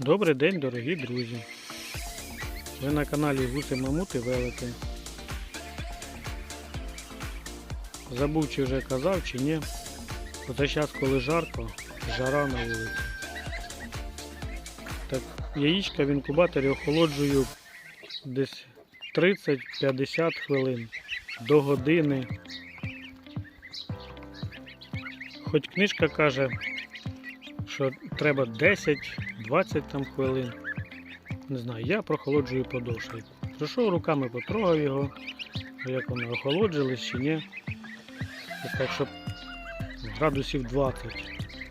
Добрий день, дорогі друзі. Ви на каналі Гуси Мамути Велики. Забув, чи вже казав, чи ні. Оце зараз, коли жарко, жара на вулиці. Так, яєчка в інкубаторі охолоджую десь 30-50 хвилин до години. Хоч книжка каже, що треба 10-20 там хвилин. Не знаю, я прохолоджую подовше. Прийшов руками, потрогав його, як воно охолоджилось чи ні. Так, щоб градусів 20.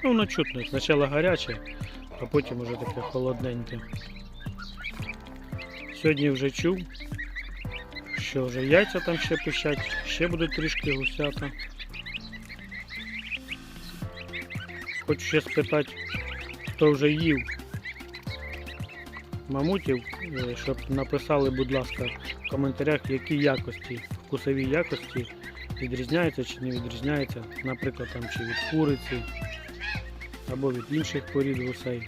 Ну, воно чутно, спочатку гаряче, а потім уже таке холодненьке. Сьогодні вже чув, що вже яйця там ще пищать, ще будуть трішки гусята. Хочу ще спитати, хто вже їв мамутів, е, щоб написали, будь ласка, в коментарях, які якості, вкусові якості відрізняються чи не відрізняються, наприклад, там чи від куриці або від інших порід гусей.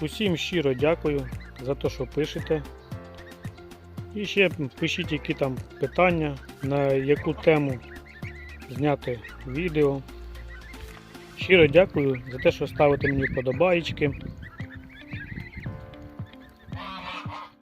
Усім щиро дякую за те, що пишете. І ще пишіть, які там питання, на яку тему зняти відео. Щиро дякую за те, що ставите мені вподобаєчки.